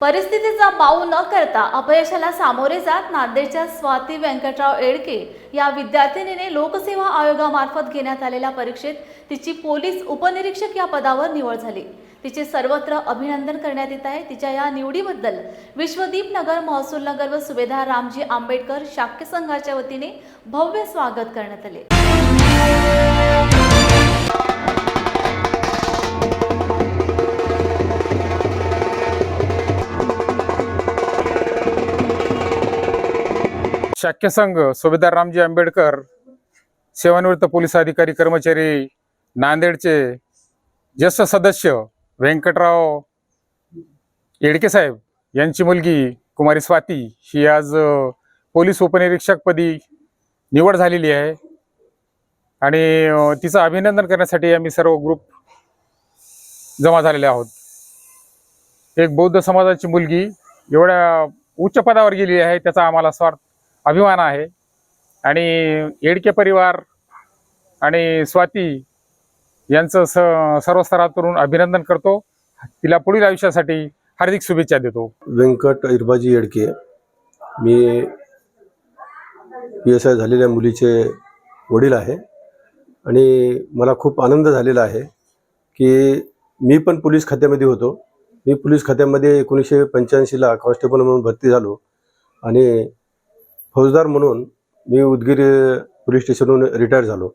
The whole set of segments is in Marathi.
परिस्थितीचा बाऊ न करता अपयशाला सामोरे जात नांदेडच्या स्वाती व्यंकटराव एडके या विद्यार्थिनीने लोकसेवा आयोगामार्फत घेण्यात आलेल्या परीक्षेत तिची पोलीस उपनिरीक्षक या पदावर निवड झाली. तिचे सर्वत्र अभिनंदन करण्यात येत आहे. तिच्या या निवडीबद्दल विश्वदीप नगर महसूल नगर व सुभेदार रामजी आंबेडकर शाक्य संघाच्या वतीने भव्य स्वागत करण्यात आले. शाक्य संघ सुभेदार रामजी आंबेडकर सेवानिवृत्त पोलीस अधिकारी कर्मचारी नांदेडचे ज्येष्ठ सदस्य व्यंकटराव येडके साहेब यांची मुलगी कुमारी स्वाती ही आज पोलीस उपनिरीक्षकपदी निवड झालेली आहे. आणि तिचं अभिनंदन करण्यासाठी आम्ही सर्व ग्रुप जमा झालेले आहोत. एक बौद्ध समाजाची मुलगी एवढ्या उच्च पदावर गेली आहे त्याचा आम्हाला स्वार्थ अभिमान आहे. आणि येडके परिवार आणि स्वाती यांचं स सर्व स्तरातून अभिनंदन करतो. तिला पुढील आयुष्यासाठी हार्दिक शुभेच्छा देतो. व्यंकट इरबाजी येडके. मी पी एस आय झालेल्या मुलीचे वडील आहे. आणि मला खूप आनंद झालेला आहे की मी पण पोलीस खात्यामध्ये होतो. मी पोलीस खात्यामध्ये एकोणीसशे पंच्याऐंशीला कॉन्स्टेबल म्हणून भरती झालो. आणि फौजदार म्हणून मी उदगीर पोलीस स्टेशनहून रिटायर झालो.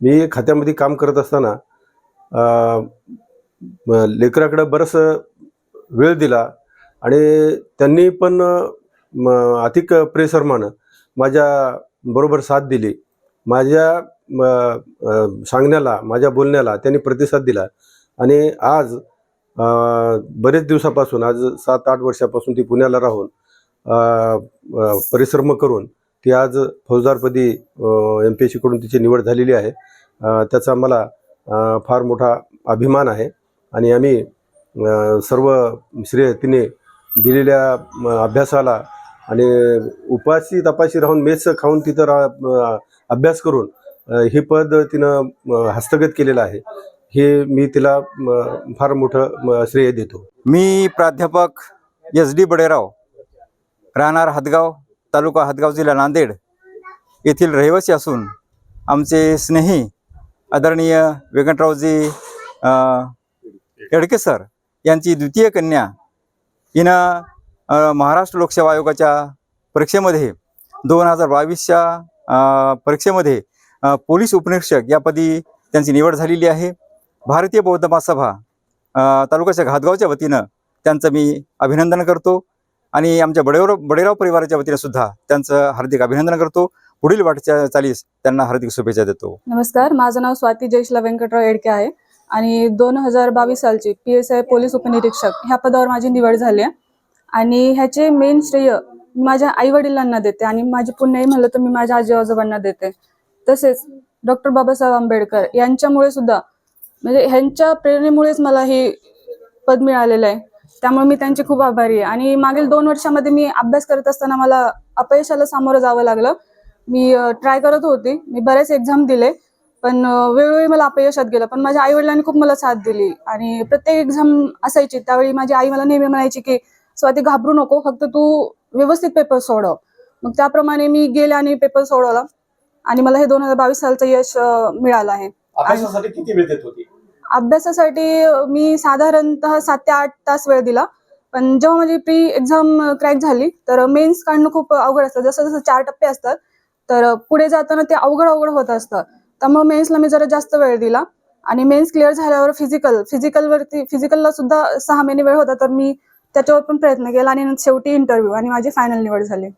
मी खात्यामध्ये काम करत असताना लेकराकडं बरंच वेळ दिला आणि त्यांनी पण म, अधिक प्रेसरमानं माझ्या बरोबर साथ दिली. माझ्या सांगण्याला माझ्या बोलण्याला त्यांनी प्रतिसाद दिला आणि आज बरेच दिवसापासून आज सात आठ वर्षापासून ती पुण्याला राहून परिश्रम करून ती आज फौजदारपदी एम पी एस सीकडून तिची निवड झालेली आहे. त्याचा मला फार मोठा अभिमान आहे. आणि आम्ही सर्व श्रेय तिने दिलेल्या अभ्यासाला आणि उपाशी तपाशी राहून मेस खाऊन तिथं रा अभ्यास करून हे पद तिनं हस्तगत केलेलं आहे. हे मी तिला फार मोठं श्रेय देतो. मी प्राध्यापक एस डी बडेराव राहणार हदगाव तालुका हदगाव जिल्हा नांदेड येथील रहिवासी असून आमचे स्नेही आदरणीय व्यंकटरावजी येडके सर यांची द्वितीय कन्या हिनं महाराष्ट्र लोकसेवा आयोगाच्या परीक्षेमध्ये दोन हजार बावीसच्या परीक्षेमध्ये पोलीस उपनिरीक्षक यापदी त्यांची निवड झालेली आहे. भारतीय बौद्ध महासभा तालुक्याच्या घातगावच्या वतीनं त्यांचं मी अभिनंदन करतो. आणि आमच्या बडेराव बडेराव परिवाराच्या वतीने सुद्धा त्यांचं हार्दिक अभिनंदन करतो. पुढील वाटच्या चालीस त्यांना हार्दिक शुभेच्छा देतो. नमस्कार माझं नाव स्वाती जयशला व्यंकटराव येडके आहे. आणि दोन हजार बावीस सालची पी एस आय पोलीस उपनिरीक्षक ह्या पदावर माझी निवड झाली आहे. आणि ह्याचे मेन श्रेय माझ्या आई वडिलांना देते आणि माझी पुण्याही म्हणलं तर मी माझ्या आजी आजोबांना देते. तसेच डॉक्टर बाबासाहेब आंबेडकर यांच्यामुळे सुद्धा म्हणजे ह्यांच्या प्रेरणेमुळेच मला हे पद मिळालेलं आहे. त्यामुळे मी त्यांची खूप आभारी आहे. आणि मागील दोन वर्षामध्ये मी अभ्यास करत असताना मला अपयशाला सामोरं जावं लागलं. मी ट्राय करत होती. मी बरेच एक्झाम दिले पण वेळोवेळी मला अपयशात गेलं. पण माझ्या आई वडिलांनी खूप मला साथ दिली. आणि प्रत्येक एक्झाम असायची. त्यावेळी माझी आई मला नेहमी म्हणायची की स्वाती घाबरू नको. फक्त तू व्यवस्थित पेपर सोडव. मग त्याप्रमाणे मी गेले आणि पेपर सोडवला. आणि मला हे दोन हजार बावीस सालचं यश मिळालं आहे. किती वेळ देत होती? अभ्यासासाठी मी साधारणतः सात ते आठ तास वेळ दिला. पण जेव्हा माझी प्री एक्झाम क्रॅक झाली तर मेन्स काढणं खूप अवघड असतं. जसं जसं चार टप्पे असतात तर पुढे जाताना ते अवघड अवघड होत असतं. त्यामुळे मेन्सला मी जरा जास्त वेळ दिला. आणि मेन्स क्लिअर झाल्यावर फिजिकल फिजिकलवरती फिजिकलला सुद्धा सहा महिने वेळ होता तर मी त्याच्यावर पण प्रयत्न केला. आणि शेवटी इंटरव्ह्यू आणि माझी फायनल निवड झाली.